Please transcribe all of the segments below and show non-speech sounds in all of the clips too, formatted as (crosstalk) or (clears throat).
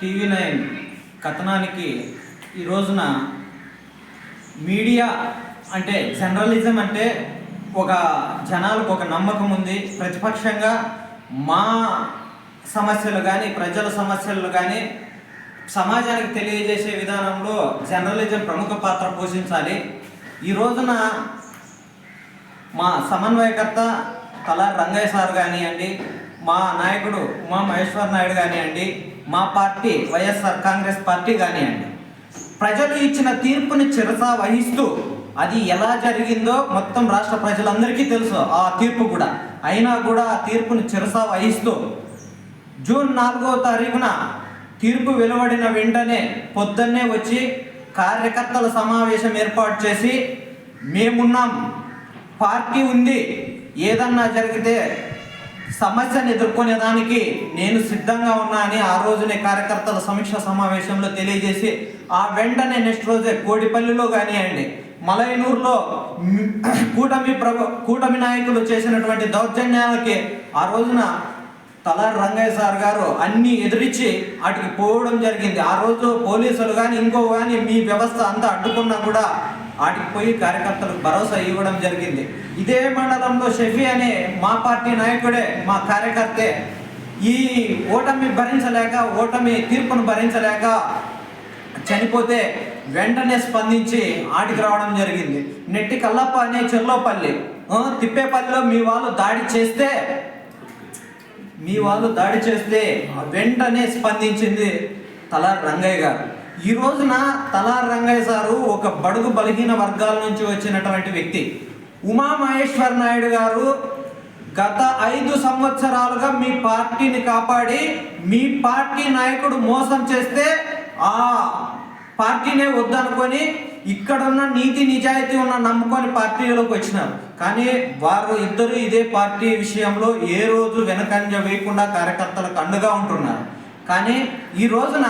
TV nine కథనానికి ఈ రోజున media అంటే జర్నలిజం అంటే ఒక జనాలకు ఒక నమ్మకం ఉంది. ప్రతిపక్షంగా మా సమస్యలు కానీ ప్రజల సమస్యలు కానీ సమాజానికి తెలియజేసే విధానంలో జర్నలిజం ప్రముఖ పాత్ర పోషించాలి. ఈ రోజున మా సమన్వయకర్త తల రంగయ్య సార్ కానివ్వండి మా నాయకుడు ఉమా మహేశ్వర్ నాయుడు కానివ్వండి మా పార్టీ వైఎస్ఆర్ కాంగ్రెస్ పార్టీ కానివ్వండి. ప్రజలు ఇచ్చిన తీర్పుని చిరసా వహిస్తూ అది ఎలా జరిగిందో మొత్తం రాష్ట్ర ప్రజలందరికీ తెలుసు ఆ తీర్పు కూడా. అయినా కూడా ఆ తీర్పును చిరసా వహిస్తూ జూన్ నాలుగో తారీఖున తీర్పు వెలువడిన వెంటనే పొద్దున్నే వచ్చి కార్యకర్తల సమావేశం ఏర్పాటు చేసి మేమున్నాం పార్టీ ఉంది ఏదన్నా జరిగితే సమస్యను ఎదుర్కొనేదానికి నేను సిద్ధంగా ఉన్నా అని ఆ రోజునే కార్యకర్తల సమీక్ష సమావేశంలో తెలియజేసి ఆ వెంటనే నెక్స్ట్ రోజే కోడిపల్లిలో కానివ్వండి మలయనూరులో కూటమి ప్రభు కూటమి నాయకులు చేసినటువంటి దౌర్జన్యాలకి ఆ రోజున తలారి రంగయ్య సార్ గారు అన్ని ఎదిరించి వాటికి పోవడం జరిగింది. ఆ రోజు పోలీసులు కానీ ఇంకో కానీ మీ వ్యవస్థ అంతా అడ్డుకున్నా కూడా వాటికి పోయి కార్యకర్తలకు భరోసా ఇవ్వడం జరిగింది. ఇదే మండలంలో షఫీ అనే మా పార్టీ నాయకుడే మా కార్యకర్తే ఈ ఓటమి భరించలేక ఓటమి తీర్పును భరించలేక చనిపోతే వెంటనే స్పందించి ఆటికి రావడం జరిగింది. నెట్టి కల్లప్ప అనే చెర్లోపల్లి తిప్పేపల్లిలో మీ వాళ్ళు దాడి చేస్తే మీ వాళ్ళు దాడి చేస్తే వెంటనే స్పందించింది తల రంగయ్య గారు. ఈ రోజున తలార్ రంగయ్య సారు ఒక బడుగు బలహీన వర్గాల నుంచి వచ్చినటువంటి వ్యక్తి. ఉమా మహేశ్వర్ నాయుడు గారు గత ఐదు సంవత్సరాలుగా మీ పార్టీని కాపాడి మీ పార్టీ నాయకుడు మోసం చేస్తే ఆ పార్టీనే వద్దనుకొని ఇక్కడున్న నీతి నిజాయితీ ఉన్న నమ్ముకొని పార్టీలోకి వచ్చినారు. కానీ వారు ఇద్దరు ఇదే పార్టీ విషయంలో ఏ రోజు వెనకంజ వేయకుండా కార్యకర్తలకు అండగా ఉంటున్నారు. కానీ ఈ రోజున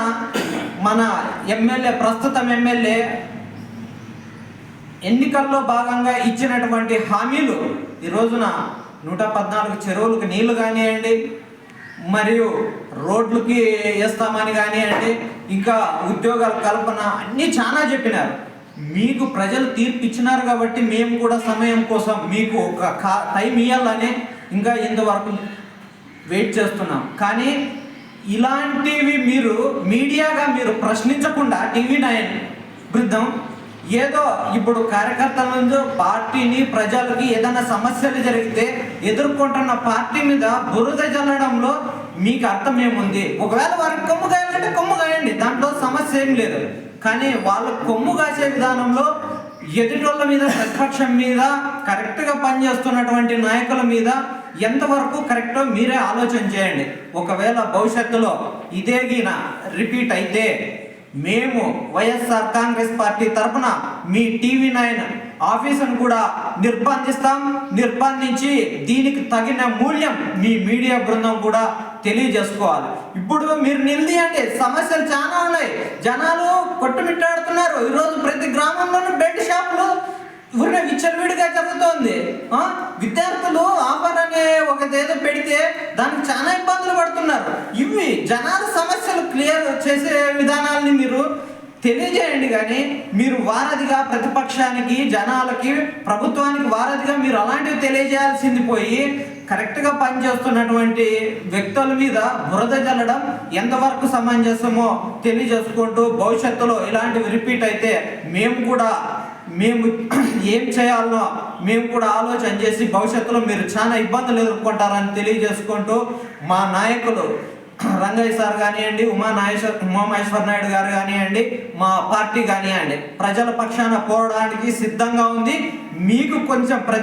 మన ఎమ్మెల్యే ప్రస్తుతం ఎమ్మెల్యే ఎన్నికల్లో భాగంగా ఇచ్చినటువంటి హామీలు ఈ రోజున నూట పద్నాలుగు చెరువులకు నీళ్ళు కానివ్వండి మరియు రోడ్లకి వేస్తామని కానివ్వండి ఇంకా ఉద్యోగాల కల్పన అన్నీ చాలా చెప్పినారు. మీకు ప్రజలు తీర్పు ఇచ్చినారు కాబట్టి మేము కూడా సమయం కోసం మీకు ఒక టైం ఇవ్వాలని ఇంకా ఇంతవరకు వెయిట్ చేస్తున్నాం. కానీ ఇలాంటివి మీరు మీడియాగా మీరు ప్రశ్నించకుండా టీవీ నైన్ బృందం ఏదో ఇప్పుడు కార్యకర్తల నుంచి పార్టీని ప్రజలకి ఏదైనా సమస్యలు జరిగితే ఎదుర్కొంటున్న పార్టీ మీద బురద జల్లడంలో మీకు అర్థం ఏముంది ఒకవేళ వారికి కొమ్ము కాయాలంటే కొమ్ము కాయండి దాంట్లో సమస్య ఏం లేదు. కానీ వాళ్ళ కొమ్ము కాసే విధానంలో ఎదుటోళ్ళ మీద ప్రతిపక్షం మీద కరెక్ట్గా పనిచేస్తున్నటువంటి నాయకుల మీద ఎంతవరకు కరెక్టో మీరే ఆలోచన చేయండి. ఒకవేళ భవిష్యత్తులో ఇదే గిన రిపీట్ అయితే మేము వైఎస్ఆర్ కాంగ్రెస్ పార్టీ తరఫున మీ టీవీ నైన్ ఆఫీసును కూడా నిర్బంధిస్తాం నిర్బంధించి దీనికి తగిన మూల్యం మీ మీడియా బృందం కూడా తెలియజేసుకోవాలి. ఇప్పుడు మీరు నిలదీయండి సమస్యలు చాలా ఉన్నాయి. జనాలు కొట్టుమిట్టాడుతున్నారు. ఈరోజు ఊరినే చెబుతోంది. విద్యార్థులు ఆఫర్ అనే ఒకదేదో పెడితే దానికి చాలా ఇబ్బందులు పడుతున్నారు. ఇవి జనాల సమస్యలు క్లియర్ చేసే విధానాల్ని మీరు తెలియజేయండి కానీ మీరు వారధిగా ప్రతిపక్షానికి జనాలకి ప్రభుత్వానికి వారధిగా మీరు అలాంటివి తెలియజేయాల్సింది పోయి కరెక్ట్గా పనిచేస్తున్నటువంటి వ్యక్తుల మీద బురద జల్లడం ఎంతవరకు సమంజసమో తెలియజేసుకుంటూ భవిష్యత్తులో ఇలాంటివి రిపీట్ అయితే మేము కూడా మేము (clears throat) ఏం చేయాలో మేము కూడా ఆలోచన చేసి భవిష్యత్తులో మీరు చాలా ఇబ్బందులు ఎదుర్కొంటారని తెలియజేసుకుంటూ మా నాయకులు (clears throat) రంగయ్య సార్ కానివ్వండి ఉమా నాగేశ్వర్ ఉమా మహేశ్వర్ నాయుడు గారు కానివ్వండి మా పార్టీ కానివ్వండి ప్రజల పక్షాన పోవడానికి సిద్ధంగా ఉంది. మీకు కొంచెం ప్రతి